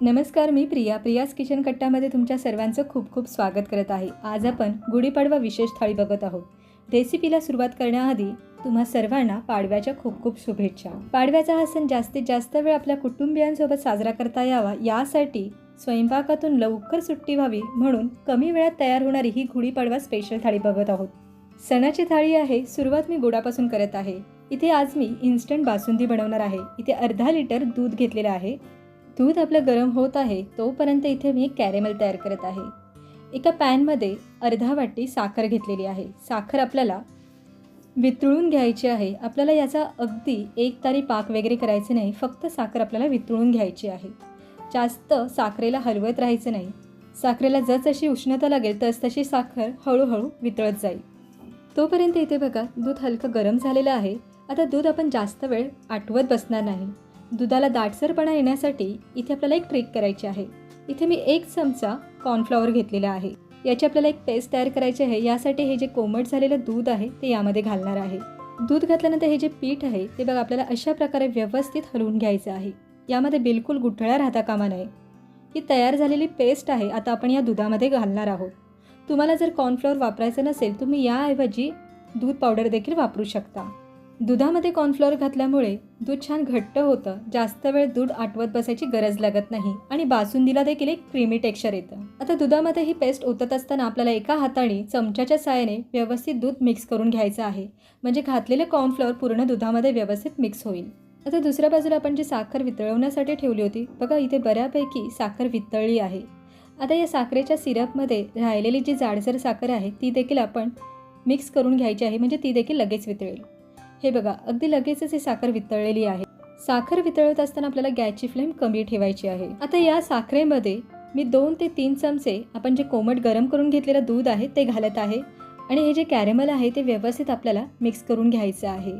नमस्कार मी प्रिया. प्रियास किचन कट्टामध्ये तुमच्या सर्वांचं खूप खूप स्वागत करत आहे. आज आपण गुढीपाडवा विशेष थाळी बघत आहोत. रेसिपीला सुरुवात करण्याआधी तुम्हा सर्वांना पाडव्याच्या खूप खूप शुभेच्छा. पाडव्याचा हा सण जास्तीत जास्त वेळ आपल्या कुटुंबियांसोबत साजरा करता यावा यासाठी स्वयंपाकातून लवकर सुट्टी व्हावी म्हणून कमी वेळात तयार होणारी ही गुढीपाडवा स्पेशल थाळी बघत आहोत. सणाची थाळी आहे सुरुवात मी गुडापासून करत आहे. इथे आज मी इन्स्टंट बासुंदी बनवणार आहे. इथे अर्धा लिटर दूध घेतलेलं आहे. दूध आपलं गरम होत आहे तोपर्यंत इथे मी कॅरेमल तयार करत आहे. एका पॅनमध्ये अर्धा वाटी साखर घेतलेली आहे. साखर आपल्याला वितळून घ्यायची आहे. आपल्याला याचा अगदी एक तारी पाक वगैरे करायचे नाही फक्त साखर आपल्याला वितळून घ्यायची आहे. जास्त साखरेला हलवत राहायचं नाही. साखरेला जसजशी उष्णता लागेल तस तशी साखर हळूहळू वितळत जाईल. तोपर्यंत इथे बघा दूध हलकं गरम झालेलं आहे. आता दूध आपण जास्त वेळ आठवत बसणार नाही. दुधाला दाटसरपणा येण्यासाठी इथे आपल्याला एक ट्रिक करायची आहे. इथे मी एक चमचा कॉर्नफ्लॉवर घेतलेला आहे. याची आपल्याला एक पेस्ट तयार करायची आहे. यासाठी हे जे कोमट झालेलं दूध आहे ते यामध्ये घालणार आहे. दूध घातल्यानंतर हे जे पीठ आहे ते बघा आपल्याला अशा प्रकारे व्यवस्थित हलवून घ्यायचं आहे. यामध्ये बिलकुल गुठळ्या राहता कामा नये. ही तयार झालेली पेस्ट आहे आता आपण या दुधामध्ये घालणार आहोत. तुम्हाला जर कॉर्नफ्लॉवर वापरायचं नसेल तुम्ही याऐवजी दूध पावडर देखील वापरू शकता. दुधामध्ये कॉर्नफ्लॉवर घातल्यामुळे दूध छान घट्ट होतं. जास्त वेळ दूध आटवत बसायची गरज लागत नाही आणि बासुंदीला देखील एक क्रीमी टेक्स्चर येतं. आता दुधामध्ये ही पेस्ट ओतत असताना आपल्याला एका हाताने चमच्याच्या साहाय्याने व्यवस्थित दूध मिक्स करून घ्यायचं आहे. म्हणजे घातलेले कॉर्नफ्लॉवर पूर्ण दुधामध्ये व्यवस्थित मिक्स होईल. आता दुसऱ्या बाजूला आपण जी साखर वितळवण्यासाठी ठेवली होती बघा इथे बऱ्यापैकी साखर वितळली आहे. आता या साखरेच्या सिरपमध्ये राहिलेली जी जाडसर साखर आहे ती देखील आपण मिक्स करून घ्यायची आहे. म्हणजे ती देखील लगेच वितळेल. हे बघा अगदी लगेचच ही साखर वितळलेली आहे. साखर वितळत असताना आपल्याला गॅसची फ्लेम कमी ठेवायची आहे. आता या साखरेमध्ये मी दोन ते तीन चमचे आपण जे कोमट गरम करून घेतलेलं दूध आहे ते घालत आहे आणि हे जे कॅरेमल आहे ते व्यवस्थित आपल्याला मिक्स करून घ्यायचं आहे.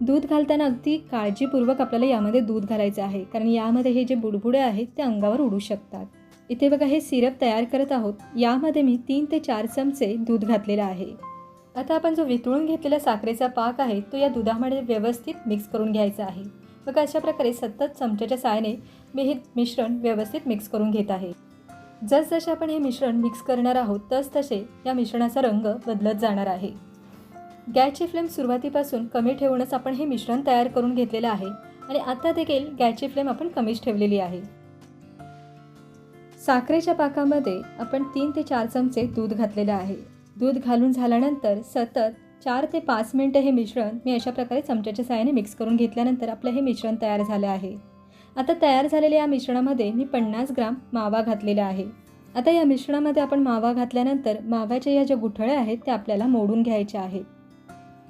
दूध घालताना अगदी काळजीपूर्वक आपल्याला यामध्ये दूध घालायचं आहे कारण यामध्ये हे जे बुडबुडे आहेत ते अंगावर उडू शकतात. इथे बघा हे सिरप तयार करत आहोत. यामध्ये मी तीन ते चार चमचे दूध घातलेलं आहे. आता आपण जो वितळून घेतलेला साखरेचा पाक आहे तो या दुधामध्ये व्यवस्थित मिक्स करून घ्यायचा आहे. मग अशा प्रकारे सतत चमच्याच्या साहाय्याने मी हे मिश्रण व्यवस्थित मिक्स करून घेत आहे. जसजसे आपण हे मिश्रण मिक्स करणार आहोत तस तसे या मिश्रणाचा रंग बदलत जाणार आहे. गॅसची फ्लेम सुरुवातीपासून कमी ठेवूनच आपण हे मिश्रण तयार करून घेतलेलं आहे आणि आता देखील गॅसची फ्लेम आपण कमीच ठेवलेली आहे. साखरेच्या पाकामध्ये आपण तीन ते चार चमचे दूध घातलेलं आहे. दूध घालून झाल्यानंतर सतत चार ते पाच मिनटं हे मिश्रण मी अशा प्रकारे चमच्याच्या साहाय्याने मिक्स करून घेतल्यानंतर आपलं हे मिश्रण तयार झालं आहे. आता तयार झालेल्या या मिश्रणामध्ये मी पन्नास ग्राम मावा घातलेला आहे. आता या मिश्रणामध्ये आपण मावा घातल्यानंतर माव्याच्या या ज्या गुठळ्या आहेत त्या आपल्याला मोडून घ्यायच्या आहेत.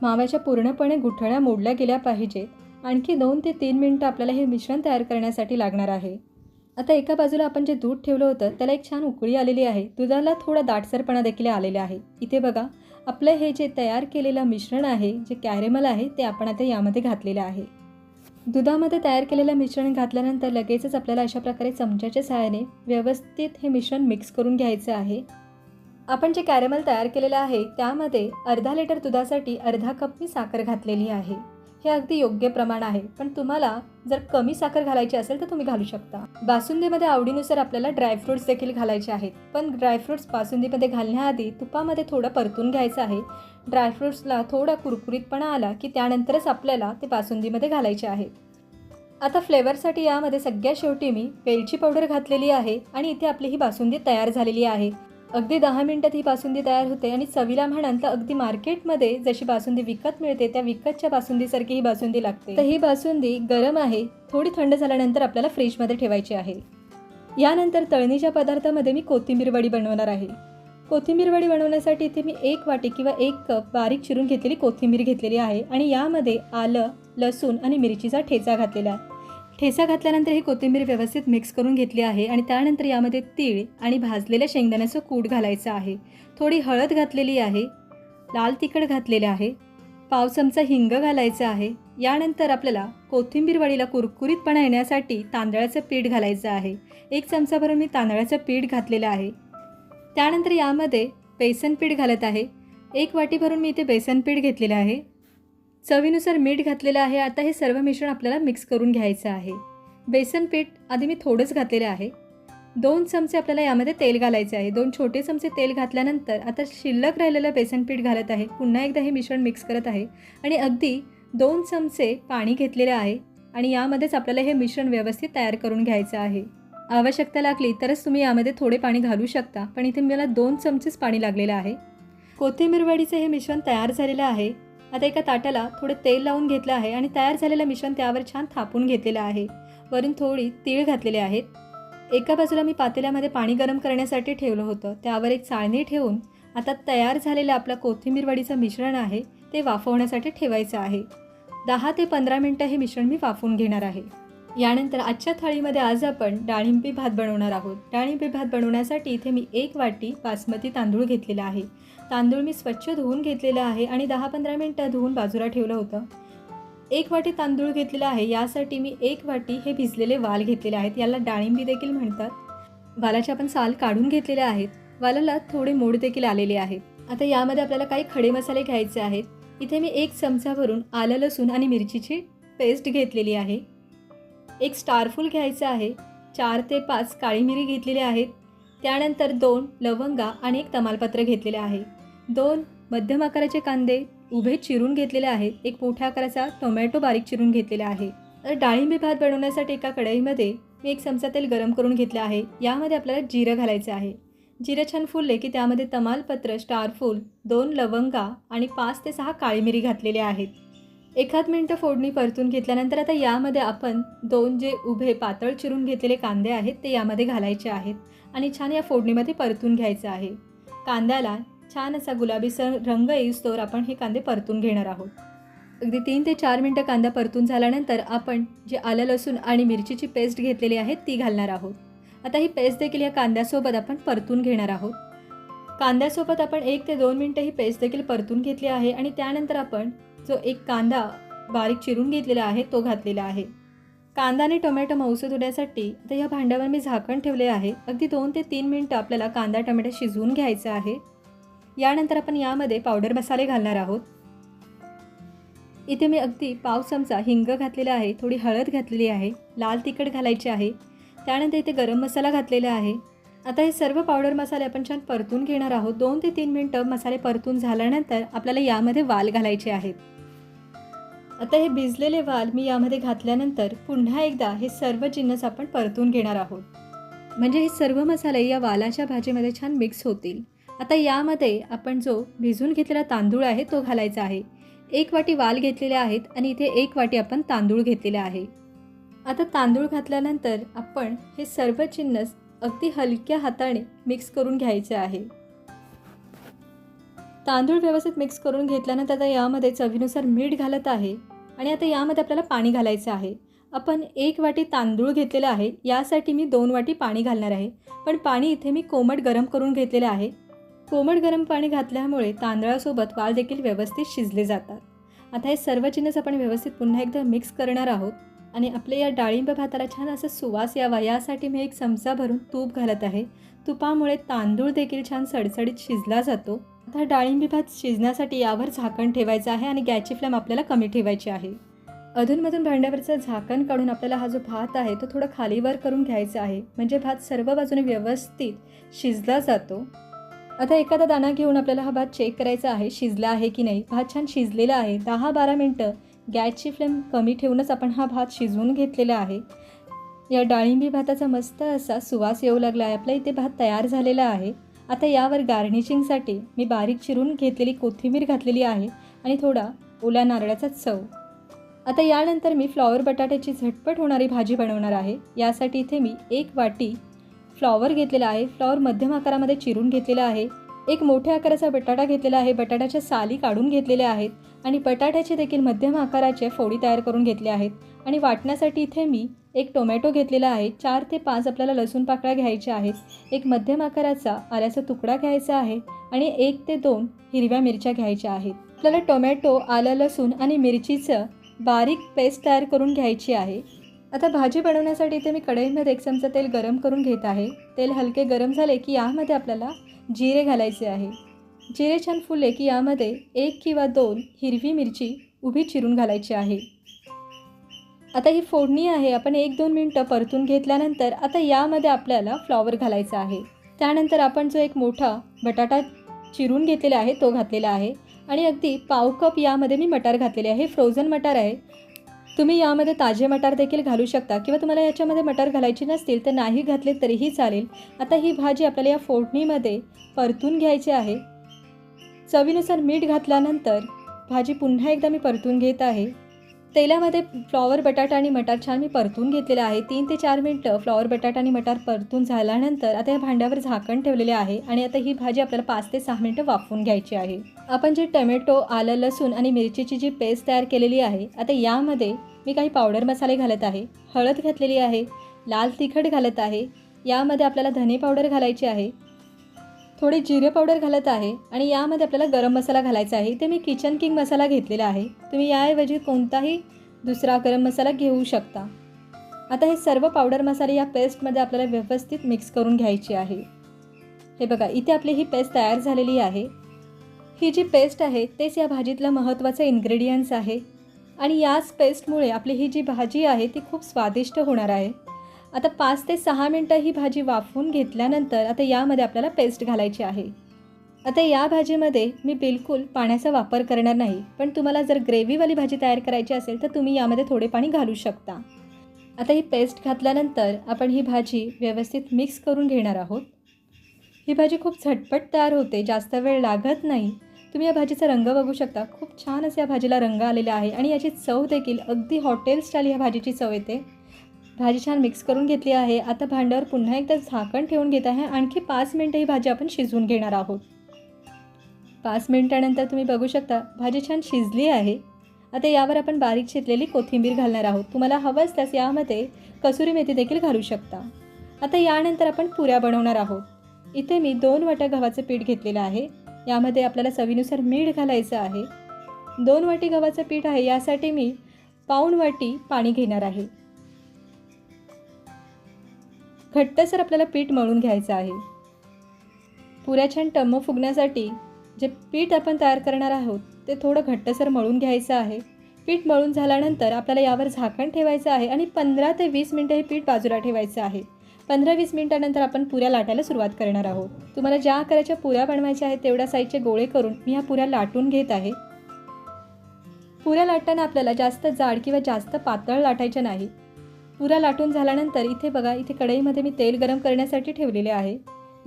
माव्याच्या पूर्णपणे गुठळ्या मोडल्या गेल्या पाहिजेत. आणखी दोन ते तीन मिनटं आपल्याला हे मिश्रण तयार करण्यासाठी लागणार आहे. आता एका बाजूला आपण जे दूध ठेवलं होतं त्याला एक छान उकळी आलेली आहे. दुधाला थोडा दाटसरपणा देखील आलेला आहे. इथे बघा आपलं हे जे तयार केलेलं मिश्रण आहे जे कॅरेमल आहे ते आपण आता यामध्ये घातलेलं आहे. दुधामध्ये तयार केलेलं मिश्रण घातल्यानंतर लगेचच आपल्याला अशा प्रकारे चमच्याच्या सहाय्याने व्यवस्थित हे मिश्रण मिक्स करून घ्यायचं आहे. आपण जे कॅरेमल तयार केलेलं आहे त्यामध्ये अर्धा लिटर दुधासाठी अर्धा कप मी साखर घातलेली आहे. हे अगदी योग्य प्रमाण आहे. पण तुम्हाला जर कमी साखर घालायची असेल तर तुम्ही घालू शकता. बासुंदीमध्ये आवडीनुसार आपल्याला ड्रायफ्रुट्स देखील घालायचे आहेत. पण ड्रायफ्रुट्स बासुंदीमध्ये घालण्याआधी तुपामध्ये थोडं परतून घ्यायचं आहे. ड्रायफ्रुट्सला थोडा कुरकुरीतपणा आला की त्यानंतरच आपल्याला ते बासुंदीमध्ये घालायचे आहे. आता फ्लेवरसाठी यामध्ये सगळ्यात शेवटी मी वेलची पावडर घातलेली आहे आणि इथे आपली ही बासुंदी तयार झालेली आहे. अगदी दहा मिनटात ही बासुंदी तयार होते आणि चवीला म्हणाल तर अगदी मार्केटमध्ये जशी बासुंदी विकत मिळते त्या विकतच्या बासुंदीसारखी ही बासुंदी लागते. तर ही बासुंदी गरम आहे थोडी थंड झाल्यानंतर आपल्याला फ्रीजमध्ये ठेवायची आहे. यानंतर तळणीच्या पदार्थामध्ये मी कोथिंबीर वडी बनवणार आहे. कोथिंबीर वडी बनवण्यासाठी इथे मी एक वाटी किंवा एक कप बारीक चिरून घेतलेली कोथिंबीर घेतलेली आहे आणि यामध्ये आलं लसूण आणि मिरचीचा ठेचा घातलेला आहे. ठेचा घातल्यानंतर ही कोथिंबीर व्यवस्थित मिक्स करून घेतली आहे आणि त्यानंतर यामध्ये तीळ आणि भाजलेल्या शेंगदाण्याचं कूट घालायचं आहे. थोडी हळद घातलेली आहे. लाल तिखट घातलेले आहे. पाव चमचा हिंग घालायचं आहे. यानंतर आपल्याला कोथिंबीर वडीला कुरकुरीतपणा येण्यासाठी तांदळाचं पीठ घालायचं आहे. एक चमचा भरून मी तांदळाचं पीठ घातलेलं आहे. त्यानंतर यामध्ये बेसन पीठ घालत आहे. एक वाटी भरून मी इथे बेसन पीठ घेतलेलं आहे. चवीनुसार मीठ घातलेलं आहे. आता हे सर्व मिश्रण आपल्याला मिक्स करून घ्यायचं आहे. बेसन पीठ आधी मी थोडंच घातलेलं आहे. दोन चमचे आपल्याला यामध्ये तेल घालायचे आहे. दोन छोटे चमचे तेल घातल्यानंतर आता शिल्लक राहिलेलं बेसन पीठ घालत आहे. पुन्हा एकदा हे मिश्रण मिक्स करत आहे. आणि अगदी दोन चमचे पाणी घेतलेले आहे. आणि यामध्येच आपल्याला हे मिश्रण व्यवस्थित तयार करून घ्यायचं आहे. आवश्यकता लागली तरच तुम्ही यामध्ये थोडे पाणी घालू शकता. पण इथे मला दोन चमचेच पाणी लागलेलं आहे. कोथिंबीरवाडीचं हे मिश्रण तयार झालेलं आहे. आता एका ताटाला थोडं तेल लावून घेतलं आहे आणि तयार झालेलं मिश्रण त्यावर छान थापून घेतलेलं आहे. वरून थोडी तीळ घातलेले आहेत. एका बाजूला मी पातेल्यामध्ये पाणी गरम करण्यासाठी ठेवलं होतं. त्यावर एक चाळणी ठेवून आता तयार झालेलं आपलं कोथिंबीर वडीचं मिश्रण आहे ते वाफवण्यासाठी ठेवायचं आहे. दहा ते पंधरा मिनटं हे मिश्रण मी वाफवून घेणार आहे. यानंतर आजच्या थाळीमध्ये आज आपण डाळिंबी भात बनवणार आहोत. डाळिंबी भात बनवण्यासाठी इथे मी एक वाटी बासमती तांदूळ घेतलेला आहे. तांदूळ मी स्वच्छ धुवून घेतलेला आहे आणि दहा पंधरा मिनटं धुवून बाजूला ठेवलं होतं. एक वाटी तांदूळ घेतलेला आहे यासाठी मी एक वाटी हे भिजलेले वाल घेतलेले आहेत. याला डाळिंबी देखील म्हणतात. वालाचे आपण साल काढून घेतलेले आहेत. वालाला थोडे मोड देखील आलेले आहेत. आता यामध्ये आपल्याला काही खडे मसाले घ्यायचे आहेत. इथे मी एक चमचा भरून आलं लसूण आणि मिरचीची पेस्ट घेतलेली आहे. एक स्टारफूल घ्यायचं आहे. चार ते पाच काळी मिरी घेतलेली आहेत. त्यानंतर दोन लवंगा आणि एक तमालपत्र घेतलेले आहे. दोन मध्यम आकाराचे कांदे उभे चिरून घेतलेले आहेत. एक मोठ्या आकाराचा टोमॅटो बारीक चिरून घेतलेला आहे. तर डाळिंबी भात बनवण्यासाठी एका कढईमध्ये मी एक चमचा तेल गरम करून घेतलं आहे. यामध्ये आपल्याला जिरं घालायचं आहे. जिरं छान फुलले की त्यामध्ये तमालपत्र स्टारफूल दोन लवंगा आणि पाच ते सहा काळी मिरी घातलेले आहेत. एखाद मिनटं फोडणी परतून घेतल्यानंतर आता यामध्ये आपण दोन जे उभे पातळ चिरून घेतलेले कांदे आहेत ते यामध्ये घालायचे आहेत आणि छान या फोडणीमध्ये परतून घ्यायचं आहे. कांद्याला छान असा गुलाबीसर रंग येईस्तोवर आपण हे कांदे परतून घेणार आहोत. अगदी तीन ते चार मिनटं कांदा परतून झाल्यानंतर आपण जे आलं लसूण आणि मिरचीची पेस्ट घेतलेली आहे ती घालणार आहोत. आता ही पेस्ट देखील या कांद्यासोबत आपण परतून घेणार आहोत. कांद्यासोबत आपण एक ते दोन मिनटं ही पेस्ट देखील परतून घेतली आहे आणि त्यानंतर आपण जो एक कांदा बारीक चिरून घेतलेला आहे तो घातलेला आहे. कांदा आणि टोमॅटो मऊसूद होण्यासाठी तर या भांड्यावर मी झाकण ठेवले आहे. अगदी दोन ते तीन मिनटं आपल्याला कांदा टोमॅटो शिजवून घ्यायचं आहे. यानंतर आपण यामध्ये पावडर मसाले घालणार आहोत. इथे मी अगदी पाव चमचा हिंग घातलेला आहे थोडी हळद घातलेली आहे लाल तिखट घालायचे आहे. त्यानंतर इथे गरम मसाला घातलेला आहे. आता हे सर्व पावडर मसाले आपण छान परतून घेणार आहोत. दोन ते तीन मिनटं मसाले परतून झाल्यानंतर आपल्याला यामध्ये वाल घालायचे आहेत. आता हे भिजलेले वाल मी यामध्ये घातल्यानंतर पुन्हा एकदा हे सर्व जिन्नस आपण परतून घेणार आहोत. म्हणजे हे सर्व मसाले या वालाच्या भाजीमध्ये छान मिक्स होतील. आता यामध्ये आपण जो भिजून घेतलेला तांदूळ आहे तो घालायचा आहे. एक वाटी वाल घेतलेले आहेत आणि इथे एक वाटी आपण तांदूळ घेतलेले आहे. आता तांदूळ घातल्यानंतर आपण हे सर्व जिन्नस अगदी हलक्या हाताने मिक्स करून घ्यायचे आहे. तांदूळ व्यवस्थित मिक्स करून घेतल्यानंतर आता यामध्ये चवीनुसार मीठ घालत आहे आणि आता यामध्ये आपल्याला पाणी घालायचं आहे. आपण एक वाटी तांदूळ घेतलेलं आहे. यासाठी मी दोन वाटी पाणी घालणार आहे. पण पाणी इथे मी कोमट गरम करून घेतलेलं आहे. कोमट गरम पाणी घातल्यामुळे तांदळासोबत वाल देखील व्यवस्थित शिजले जातात. आता हे सर्व जिन्नस आपण व्यवस्थित पुन्हा एकदा मिक्स करणार आहोत आणि आपल्या या डाळिंब भाताला छान असा सुवास यावा यासाठी मी एक चमचा भरून तूप घालत आहे. तुपामुळे तांदूळ देखील छान सडसडीत शिजला जातो. आता डाळिंबी भात शिजण्यासाठी यावर झाकण ठेवायचं आहे आणि गॅसची फ्लेम आपल्याला कमी ठेवायची आहे. अधूनमधून भांड्यावरचं झाकण काढून आपल्याला हा जो भात आहे तो थोडा खालीवर करून घ्यायचा आहे. म्हणजे भात सर्व बाजूने व्यवस्थित शिजला जातो. आता एखादा दाणा घेऊन आपल्याला हा भात चेक करायचा आहे शिजला आहे की नाही? भात छान शिजलेला आहे. दहा बारा मिनटं गॅसची फ्लेम कमी ठेवूनच आपण हा भात शिजवून घेतलेला आहे. या डाळिंबी भाताचा मस्त असा सुवास येऊ लागला आहे. आपल्या इथे भात तयार झालेला आहे. आता यावर गार्निशिंगसाठी मी बारीक चिरून घेतलेली कोथिंबीर घातलेली आहे आणि थोडा ओल्या नारळाचा चव. आता यानंतर मी फ्लॉवर बटाट्याची झटपट होणारी भाजी बनवणार आहे. यासाठी इथे मी एक वाटी फ्लॉवर घेतलेला आहे. फ्लॉवर मध्यम आकारामध्ये चिरून घेतलेला आहे. एक मोठ्या आकाराचा बटाटा घेतलेला आहे. बटाट्याच्या साली काढून घेतलेल्या आहेत आणि बटाट्याचे देखील मध्यम आकाराचे फोडी तयार करून घेतले आहेत. आणि वाटण्यासाठी इथे मी एक टोमॅटो घेतलेला आहे. चार ते पाच आपल्याला लसूण पाकळ्या घ्यायच्या आहेत. एक मध्यम आकाराचा आल्याचा तुकडा घ्यायचा आहे आणि एक ते दोन हिरव्या मिरच्या घ्यायच्या आहेत. आपल्याला टोमॅटो आलं लसूण आणि मिरचीचं बारीक पेस्ट तयार करून घ्यायची आहे. आता भाजी बनवण्यासाठी इथे मी कढईमध्ये एक चमचा तेल गरम करून घेत आहे. तेल हलके गरम झाले की यामध्ये आपल्याला जिरे घालायचे आहे. जिरे छान फुले की यामध्ये एक किंवा दोन हिरवी मिरची उभी चिरून घालायची आहे. आता ही फोडणी आहे आपण एक दोन मिनटं परतून घेतल्यानंतर आता यामध्ये आपल्याला फ्लॉवर घालायचा आहे. त्यानंतर आपण जो एक मोठा बटाटा चिरून घेतलेला आहे तो घातलेला आहे. आणि अगदी पाव कप यामध्ये मी मटार घातलेले आहे. हे फ्रोझन मटार आहे. तुम्ही यामध्ये ताजे मटार देखील घालू शकता किंवा तुम्हाला याच्यामध्ये मटार घालायची नसतील तर नाही घातले तरीही चालेल. आता ही भाजी आपल्याला या फोडणीमध्ये परतून घ्यायची आहे. चवीनुसार मीठ घातल्यानंतर भाजी पुन्हा एकदा मी परतून घेत आहे. तेलामध्ये फ्लॉवर बटाटा आणि मटार छान मी परतून घेतलेलं आहे. तीन ते चार मिनटं फ्लॉवर बटाटा आणि मटार परतून झाल्यानंतर आता या भांड्यावर झाकण ठेवलेले आहे आणि आता ही भाजी आपल्याला पाच ते सहा मिनटं वाफवून घ्यायची आहे. आपण जे टमॅटो आलं लसूण आणि मिरचीची जी पेस्ट तयार केलेली आहे आता यामध्ये मी काही पावडर मसाले घालत आहे हळद घातलेली आहे लाल तिखट घालत आहे यामध्ये आपल्याला धने पावडर घालायची आहे थोडे जिरे पावडर घालत आहे आणि यामध्ये आपल्याला गरम मसाला घालायचा आहे. ते मी किचन किंग मसाला घेतलेला आहे. तुम्ही याऐवजी कोणताही दुसरा गरम मसाला घेऊ शकता. आता हे सर्व पावडर मसाले या पेस्टमध्ये आपल्याला व्यवस्थित मिक्स करून घ्यायची आहे. हे बघा इथे आपली ही पेस्ट तयार झालेली आहे. ही जी पेस्ट आहे तेच या भाजीतलं महत्त्वाचं इन्ग्रेडियंट्स आहे. आणि याच पेस्टमुळे आपली ही जी भाजी आहे ती खूप स्वादिष्ट होणार आहे. आता पाच ते सहा मिनटं ही भाजी वाफवून घेतल्यानंतर आता यामध्ये आपल्याला पेस्ट घालायची आहे. आता या भाजीमध्ये मी बिलकुल पाण्याचा वापर करणार नाही पण तुम्हाला जर ग्रेव्हीवाली भाजी तयार करायची असेल तर तुम्ही यामध्ये थोडे पाणी घालू शकता. आता ही पेस्ट घातल्यानंतर आपण ही भाजी व्यवस्थित मिक्स करून घेणार आहोत. ही भाजी खूप झटपट तयार होते जास्त वेळ लागत नाही. तुम्ही या भाजीचा रंग बघू शकता. खूप छान असे या भाजीला रंग आलेला आहे आणि याची चव देखील अगदी हॉटेल स्टाईल या भाजीची चव येते. भाजी छान मिक्स करून घेतली आहे. आता भांड्यावर पुन्हा एकदा झाकण ठेवून घेत आहे. आणखी पाच मिनटं ही भाजी आपण शिजवून घेणार आहोत. पाच मिनटानंतर तुम्ही बघू शकता भाजी छान शिजली आहे. आता यावर आपण बारीक चिरलेली कोथिंबीर घालणार आहोत. तुम्हाला हवं असल्यास यामध्ये कसुरी मेथी देखील घालू शकता. आता यानंतर आपण पुऱ्या बनवणार आहोत. इथे मी दोन वाट्या गव्हाचं पीठ घेतलेलं आहे. यामध्ये आपल्याला चवीनुसार मीठ घालायचं आहे. दोन वाटी गव्हाचं पीठ आहे. यासाठी मी पाऊण वाटी पाणी घेणार आहे. घट्टसर आपल्याला पीठ मळून घ्यायचं आहे. पुऱ्या छान टम्म फुगण्यासाठी जे पीठ आपण तयार करणार आहोत ते थोडं घट्टसर मळून घ्यायचं आहे. पीठ मळून झाल्यानंतर आपल्याला यावर झाकण ठेवायचं आहे आणि पंधरा ते वीस मिनटं हे पीठ बाजूला ठेवायचं आहे. पंधरा वीस मिनटानंतर आपण पुऱ्या लाटायला सुरुवात करणार आहोत. तुम्हाला ज्या आकाराच्या पुऱ्या बनवायच्या आहेत तेवढ्या साईजचे गोळे करून मी ह्या पुऱ्या लाटून घेत आहे. पुऱ्या लाटताना आपल्याला जास्त जाड किंवा जास्त पातळ लाटायच्या नाही. पुऱ्या लाटून झाल्यानंतर इथे बघा इथे कढईमध्ये मी तेल गरम करण्यासाठी ठेवलेले आहे.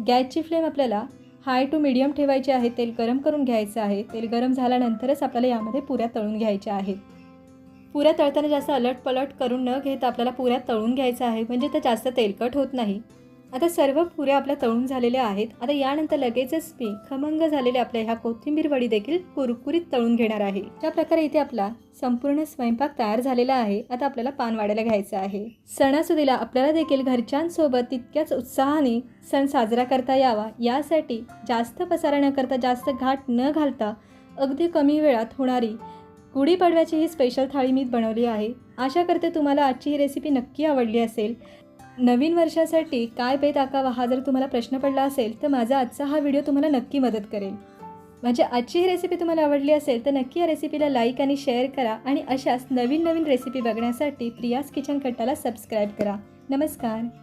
गॅसची फ्लेम आपल्याला हाय टू मिडियम ठेवायची आहे तेल गरम करून घ्यायचं आहे. तेल गरम झाल्यानंतरच आपल्याला यामध्ये पुऱ्या तळून घ्यायच्या आहेत. पुऱ्या तळताना जास्त अलट पलट करून न घेता आपल्याला पुऱ्या तळून घ्यायचं आहे म्हणजे त्या जास्त तेलकट होत नाही. आता सर्व पुऱ्या आपल्या तळून झालेल्या आहेत. आता यानंतर लगेचच मी खमंग झालेल्या आपल्या ह्या कोथिंबीर वडी देखील कुरकुरीत तळून घेणार आहे. ज्या प्रकारे इथे आपला संपूर्ण स्वयंपाक तयार झालेला आहे आता आपल्याला पान वाढायला घ्यायचं आहे. सणासुदीला आपल्याला देखील घरच्यांसोबत तितक्याच उत्साहाने सण साजरा करता यावा. यासाठी जास्त पसारा न करता जास्त घाट न घालता अगदी कमी वेळात होणारी गुढीपाडव्याची ही स्पेशल थाळी मी बनवली आहे. आशा करते तुम्हाला आजची ही रेसिपी नक्की आवडली असेल. नवीन वर्षासाठी काय पेत आकावा हा जर तुम्हाला प्रश्न पडला असेल तर माझा आजचा हा व्हिडिओ तुम्हाला नक्की मदत करेल. माझी आजची ही रेसिपी तुम्हाला आवडली असेल तर नक्की या रेसिपीला लाईक आणि शेअर करा आणि अशाच नवीन नवीन रेसिपी बघण्यासाठी प्रियास किचन कट्टाला सबस्क्राईब करा. नमस्कार.